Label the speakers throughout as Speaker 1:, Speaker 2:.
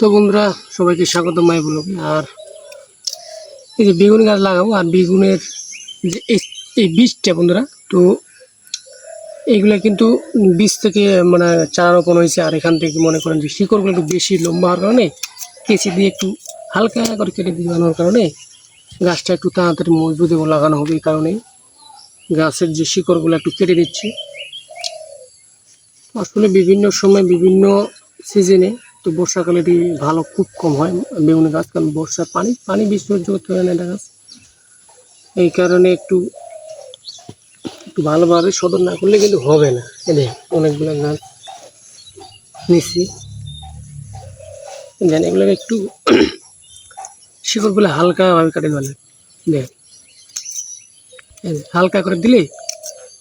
Speaker 1: তো বন্ধুরা, সবাইকে স্বাগত মাই ব্লগে আর এই যে বেগুন গাছ লাগাবো, আর বেগুনের যে এই- বীজটা বন্ধুরা, তো এইগুলা কিন্তু বীজ থেকে মানে চারা রোপণ হয়েছে। আর এখান থেকে মনে করেন যে শিকড়গুলো একটু বেশি লম্বা হওয়ার কারণে কেঁচি দিয়ে একটু হালকা করে কেটে দিয়ে বানানোর কারণে গাছটা একটু তাড়াতাড়ি মজবুত এবং লাগানো হবে এই কারণেই গাছের যে শিকড়গুলো একটু কেটে দিচ্ছি আসলে বিভিন্ন সময় বিভিন্ন সিজনে তো বর্ষাকালে এটি ভালো, খুব কম হয় বেগুন গাছ, কারণ বর্ষা পানি পানি বেশি সহ্য করতে পারে না এটা গাছ। এই কারণে একটু একটু ভালোভাবে সদর না করলে কিন্তু হবে না। এনে অনেকগুলো গাছ নিচ্ছি দেন এগুলোকে একটু শিকড়গুলো হালকাভাবে কাটে লাগে দেখ হালকা করে দিলে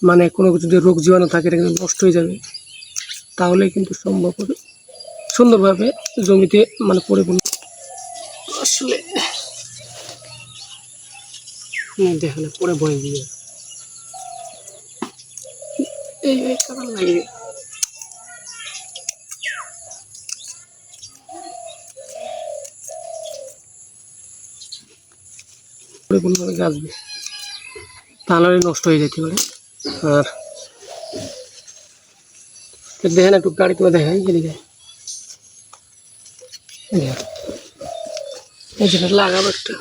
Speaker 1: মানে কোনো কিছু যদি রোগ জীবাণু থাকে, এটা কিন্তু নষ্ট হয়ে যাবে। তাহলে কিন্তু সম্ভব হবে। সুন্দরভাবে জমিতে মানে পরিপূর্ণ। আসলে দেখেন পরে বয়ে দিয়ে। এই কারণ লাগে পরিপূর্ণভাবে গাছবে তাহলে নষ্ট হয়ে যেতে পারে। আর দেখেন একটু গাড়ি তোমার দেখাই এদিকে। লাগাবো একটা।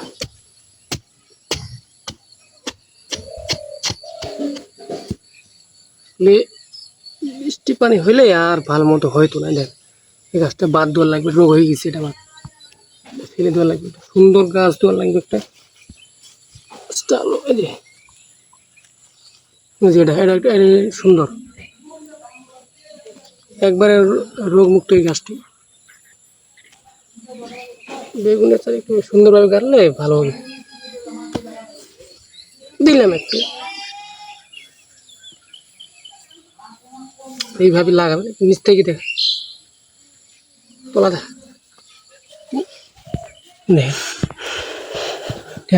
Speaker 1: বৃষ্টি পানি হইলে আর ভালো মতো হয়তো না, দেখ। এই গাছটা বাদ দেওয়ার লাগবে, রোগ হয়ে গেছে এটা আমার। ফেলে দেওয়া লাগবে সুন্দর গাছ দেওয়ার লাগবে একটা। এটা সুন্দর। একবারে রোগ মুক্ত এই গাছটি। বেগুনের চারা একটু সুন্দরভাবে গাড়লে ভালো হবে। দিলাম একটু। এইভাবে লাগাবে নিচ থেকে দেখ। তোলা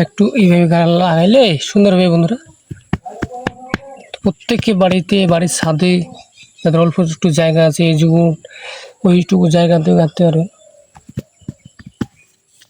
Speaker 1: একটু এইভাবে গাছ লাগাইলে সুন্দর হবে বন্ধুরা। প্রত্যেকে বাড়িতে, বাড়ির ছাদে, যাদের অল্প একটু জায়গা আছে, এই যুগ ওইটুকু জায়গাতে গাঁথতে পারবে।